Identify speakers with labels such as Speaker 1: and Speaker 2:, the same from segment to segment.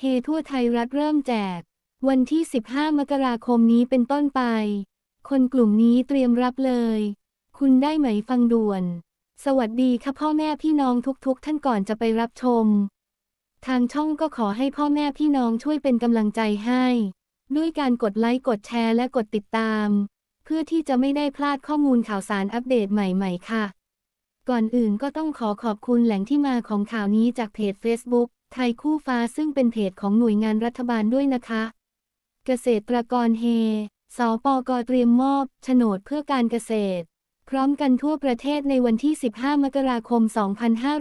Speaker 1: เฮทั่วไทยรัฐเริ่มแจก วันที่ 15 มกราคมนี้เป็นต้นไป คนกลุ่มนี้เตรียมรับเลย คุณได้ไหมฟังด่วน สวัสดีค่ะพ่อแม่พี่น้องทุกๆ ท่านก่อนจะไปรับชม ทางช่องก็ขอให้พ่อแม่พี่น้องช่วยเป็นกำลังใจให้ ด้วยการกดไลค์กดแชร์และกดติดตาม เพื่อที่จะไม่ได้พลาดข้อมูลข่าวสารอัปเดตใหม่ ๆ ค่ะ ก่อนอื่นก็ต้องขอขอบคุณแหล่งที่มาของข่าวนี้จากเพจ Facebook ไทยคู่ฟ้าซึ่งเป็นเพจของหน่วยงานรัฐบาลด้วยนะคะ เกษตรกรเฮ สปกเตรียมมอบโฉนดเพื่อการเกษตร พร้อมกันทั่วประเทศในวันที่ 15 มกราคม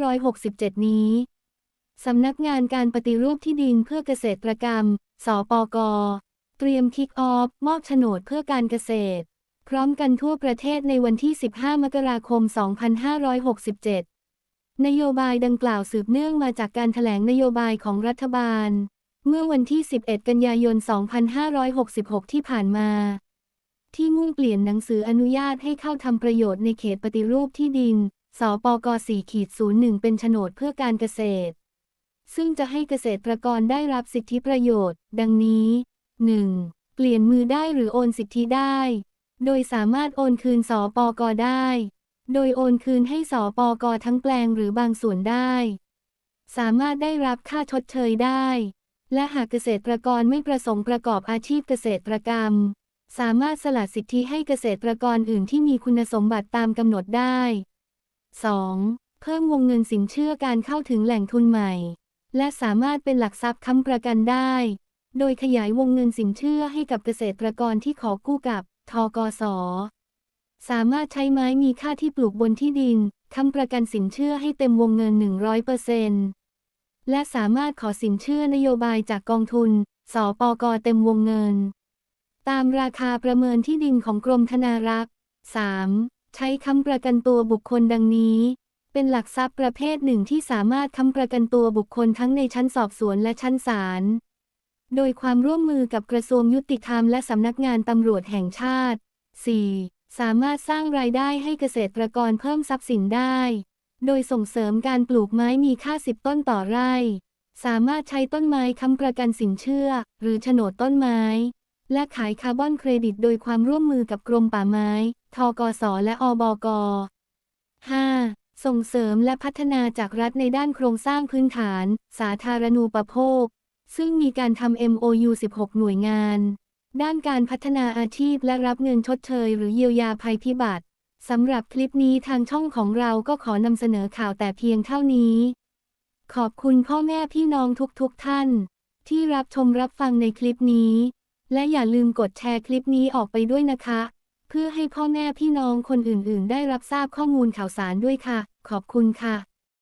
Speaker 1: 2567 นี้ สำนักงานการปฏิรูปที่ดินเพื่อเกษตรกรรม สปก เตรียมคิกออฟมอบโฉนดเพื่อการเกษตร พร้อมกันทั่วประเทศในวันที่ 15 มกราคม 2567 นโยบายดังกล่าวสืบเนื่องมาจากการแถลงนโยบายของรัฐบาล เมื่อวันที่ 11 กันยายน 2566 ที่ผ่านมา ที่มุ่งเปลี่ยนหนังสืออนุญาตให้เข้าทำประโยชน์ในเขตปฏิรูปที่ดิน สปก 4-01 เป็นโฉนดเพื่อการเกษตร ซึ่งจะให้เกษตรกรได้รับสิทธิประโยชน์ ดังนี้ 1. เปลี่ยนมือได้หรือโอนสิทธิได้ โดยสามารถโอนคืนสปกได้ โดยโอนคืนให้สปกทั้งแปลงหรือบางส่วนได้ สามารถได้รับค่าชดเชยได้ และหากเกษตรกรไม่ประสงค์ประกอบอาชีพเกษตรกรรม สามารถสละสิทธิให้เกษตรกรอื่นที่มีคุณสมบัติตามกำหนดได้ 2. เพิ่มวงเงินสินเชื่อการเข้าถึงแหล่งทุนใหม่ และสามารถเป็นหลักทรัพย์ค้ำประกันได้ โดยขยายวงเงินสินเชื่อให้กับเกษตรกรที่ขอกู้กับ ทกส สามารถใช้ไม้มีค่าที่ปลูกบนที่ดินค้ำประกันสินเชื่อให้เต็มวงเงิน 100%และสามารถขอสินเชื่อนโยบายจากกองทุน สปกเต็มวงเงิน ตามราคาประเมินที่ดินของกรมธนารักษ์ 3. ใช้ค้ำประกันตัวบุคคลดังนี้ เป็นหลักทรัพย์ประเภทหนึ่งที่สามารถค้ำประกันตัวบุคคลทั้งในชั้นสอบสวนและชั้นศาล โดยความร่วมมือกับกระทรวงยุติธรรมและสำนักงานตำรวจแห่งชาติ 4. สามารถสร้างรายได้ให้เกษตรกรเพิ่มทรัพย์สินได้ โดยส่งเสริมการปลูกไม้มีค่าสิบต้นต่อไร่ สามารถใช้ต้นไม้ค้ำประกันสินเชื่อ หรือโฉนดต้นไม้ และขายคาร์บอนเครดิตโดยความร่วมมือกับกรมป่าไม้ ทกส และอบก 5. ส่งเสริมและพัฒนาจากรัฐในด้านโครงสร้างพื้นฐาน สาธารณูปโภค ซึ่งมีการทำ MOU 16 หน่วยงาน ด้านการพัฒนาอาชีพและรับเงินชดเชย หรือเยียวยาภัยพิบัติสำหรับคลิปนี้ทางช่องของเราก็ขอนำเสนอข่าวแต่เพียงเท่านี้ ขอบคุณพ่อแม่พี่น้องทุกๆทท่าน ที่รับชมรับฟังในคลิปนี้ และอย่าลืมกดแชร์คลิปนี้ออกไปด้วยนะคะ เพื่อให้พ่อแม่พี่น้องคนอื่นๆ ได้รับทราบข้อมูลข่าวสารด้วยค่ะ ขอบคุณค่ะ